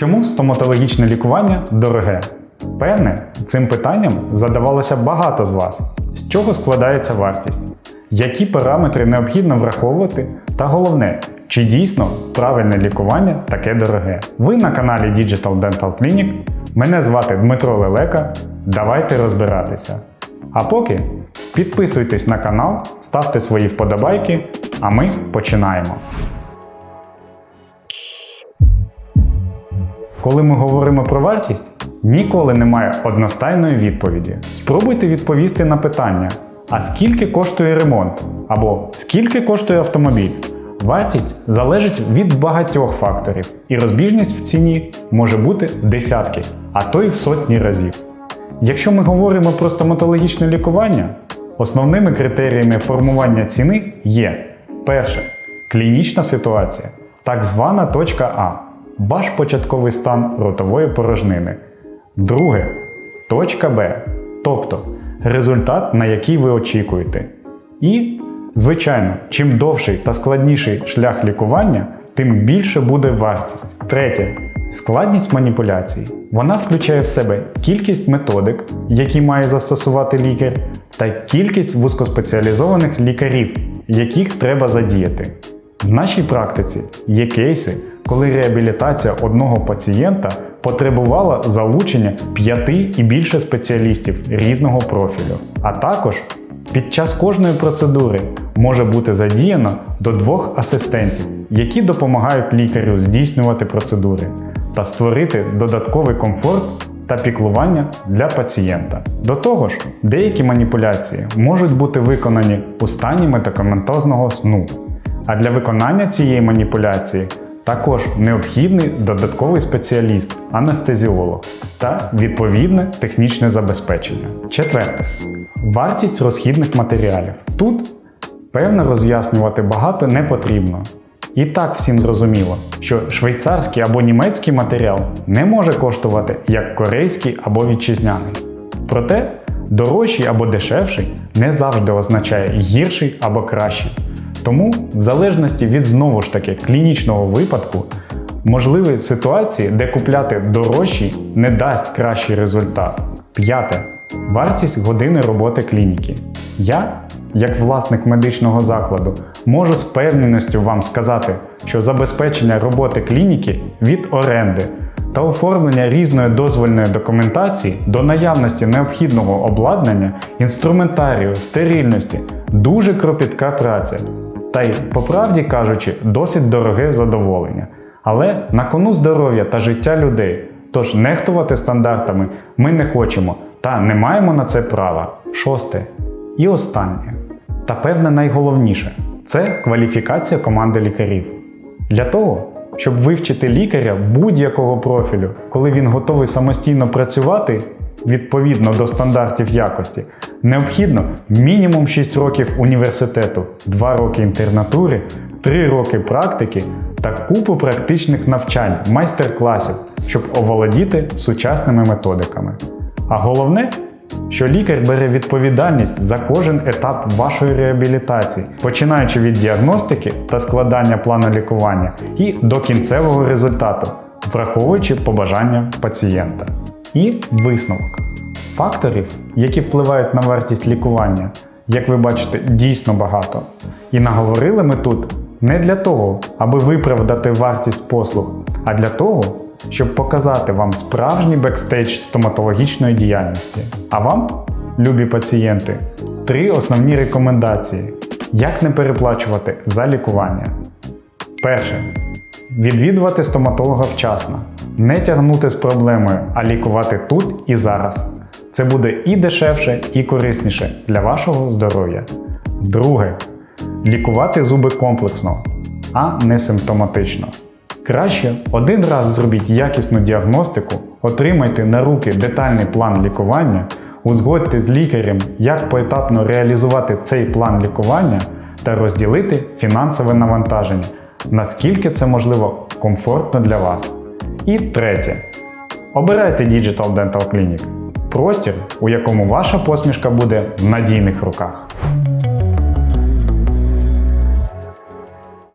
Чому стоматологічне лікування дороге? Певне, цим питанням задавалося багато з вас. З чого складається вартість? Які параметри необхідно враховувати? Та головне, чи дійсно правильне лікування таке дороге? Ви на каналі Digital Dental Clinic. Мене звати Дмитро Лелека. Давайте розбиратися. А поки підписуйтесь на канал, ставте свої вподобайки, а ми починаємо. Коли ми говоримо про вартість, ніколи немає одностайної відповіді. Спробуйте відповісти на питання: а скільки коштує ремонт? Або скільки коштує автомобіль? Вартість залежить від багатьох факторів, і розбіжність в ціні може бути в десятки, а то й в сотні разів. Якщо ми говоримо про стоматологічне лікування, основними критеріями формування ціни є перше клінічна ситуація, так звана точка А ваш початковий стан ротової порожнини. Друге точка Б, тобто результат, на який ви очікуєте. І, звичайно, чим довший та складніший шлях лікування, тим більше буде вартість. Третє складність маніпуляцій. Вона включає в себе кількість методик, які має застосувати лікар, та кількість вузькоспеціалізованих лікарів, яких треба задіяти. В нашій практиці є кейси, коли реабілітація одного пацієнта потребувала залучення п'яти і більше спеціалістів різного профілю. А також під час кожної процедури може бути задіяно до двох асистентів, які допомагають лікарю здійснювати процедури та створити додатковий комфорт та піклування для пацієнта. До того ж, деякі маніпуляції можуть бути виконані у стані медикаментозного сну. А для виконання цієї маніпуляції також необхідний додатковий спеціаліст, анестезіолог та відповідне технічне забезпечення. Четверте. Вартість розхідних матеріалів. Тут певно роз'яснювати багато не потрібно. І так всім зрозуміло, що швейцарський або німецький матеріал не може коштувати як корейський або вітчизняний. Проте дорожчий або дешевший не завжди означає гірший або кращий. Тому, в залежності від знову ж таки клінічного випадку, можливі ситуації, де купляти дорожчий не дасть кращий результат. П'яте. Вартість години роботи клініки. Я, як власник медичного закладу, можу з певненістю вам сказати, що забезпечення роботи клініки від оренди та оформлення різної дозвольної документації до наявності необхідного обладнання, інструментарію, стерильності дуже кропітка праця. Та й, по правді кажучи, досить дороге задоволення. Але на кону здоров'я та життя людей. Тож нехтувати стандартами ми не хочемо та не маємо на це права. Шосте. І останнє. Та певне найголовніше це кваліфікація команди лікарів. Для того, щоб вивчити лікаря будь-якого профілю, коли він готовий самостійно працювати відповідно до стандартів якості, необхідно мінімум 6 років університету, 2 роки інтернатури, 3 роки практики та купу практичних навчань, майстер-класів, щоб оволодіти сучасними методиками. А головне, що лікар бере відповідальність за кожен етап вашої реабілітації, починаючи від діагностики та складання плану лікування і до кінцевого результату, враховуючи побажання пацієнта. І висновок. Факторів, які впливають на вартість лікування, як ви бачите, дійсно багато. І наговорили ми тут не для того, аби виправдати вартість послуг, а для того, щоб показати вам справжній бекстейдж стоматологічної діяльності. А вам, любі пацієнти, три основні рекомендації, як не переплачувати за лікування. Перше. Відвідувати стоматолога вчасно. Не тягнути з проблемою, а лікувати тут і зараз. Це буде і дешевше, і корисніше для вашого здоров'я. Друге. Лікувати зуби комплексно, а не симптоматично. Краще один раз зробіть якісну діагностику, отримайте на руки детальний план лікування, узгодьте з лікарем, як поетапно реалізувати цей план лікування та розділити фінансове навантаження, наскільки це можливо комфортно для вас. І третє. Обирайте Digital Dental Clinic простір, у якому ваша посмішка буде в надійних руках.